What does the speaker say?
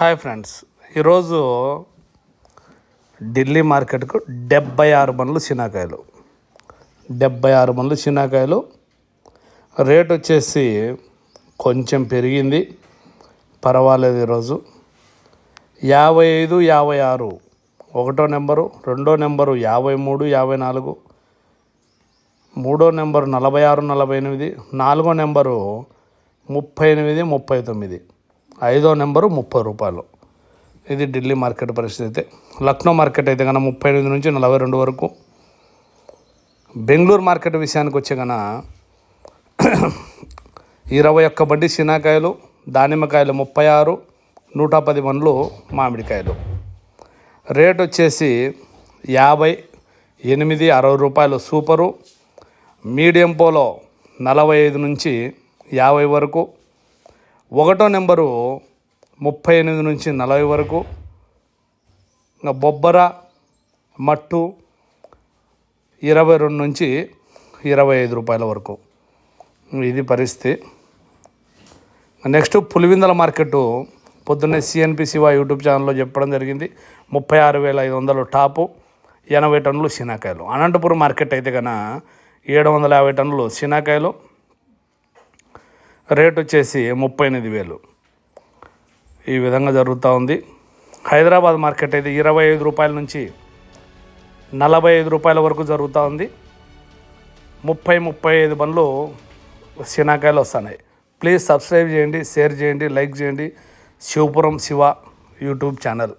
Hi friends. ఈరోజు ఢిల్లీ మార్కెట్కు డెబ్బై ఆరు బండ్లు చినాకాయలు డెబ్బై ఆరు బండ్లు చినాకాయలు రేట్ వచ్చేసి కొంచెం పెరిగింది. పర్వాలేదు ఈరోజు. యాభై ఐదు యాభై ఆరు. ఒకటో నెంబరు రెండో నెంబరు యాభై మూడు యాభై నాలుగు. మూడో నెంబరు నలభై ఆరు నలభై ఎనిమిది. నాలుగో నెంబరు ముప్పై ఎనిమిది ముప్పై తొమ్మిది. ఐదో నెంబరు ముప్పై రూపాయలు. ఇది ఢిల్లీ మార్కెట్ పరిస్థితి అయితే. లక్నో మార్కెట్ అయితే కన్నా ముప్పై ఎనిమిది నుంచి నలభై రెండు వరకు. బెంగళూరు మార్కెట్ విషయానికి వచ్చే కన్నా ఇరవై ఒక్క బడ్డీ సినాకాయలు దానిమ్మకాయలు ముప్పై ఆరు నూట పది మండ్లు మామిడికాయలు. రేట్ వచ్చేసి యాభై ఎనిమిది అరవై రూపాయలు సూపరు. మీడియం పోలో నలభై ఐదు నుంచి యాభై వరకు. ఒకటో నెంబరు ముప్పై ఎనిమిది నుంచి నలభై వరకు. ఇంకా బొబ్బర మట్టు ఇరవై రెండు నుంచి ఇరవై ఐదు రూపాయల వరకు. ఇది పరిస్థితి. నెక్స్ట్ పులివిందల మార్కెట్ పొద్దున్నే సిఎన్పి శివ యూట్యూబ్ ఛానల్లో చెప్పడం జరిగింది. ముప్పై ఆరు వేల ఐదు వందలు టాపు ఎనభై టన్నులు శనాకాయలు అనంతపురం మార్కెట్ అయితే కన్నా ఏడు వందల యాభై టన్నులు శనాకాయలు రేట్ వచ్చేసి ముప్పై ఎనిమిది వేలు. ఈ విధంగా జరుగుతూ ఉంది. హైదరాబాద్ మార్కెట్ అయితే ఇరవై ఐదు రూపాయల నుంచి నలభై ఐదు రూపాయల వరకు జరుగుతూ ఉంది. ముప్పై ముప్పై ఐదు బండ్లు శనాకాయలు వస్తున్నాయి. ప్లీజ్ సబ్స్క్రైబ్ చేయండి షేర్ చేయండి లైక్ చేయండి. Sivapuram Siva YouTube channel.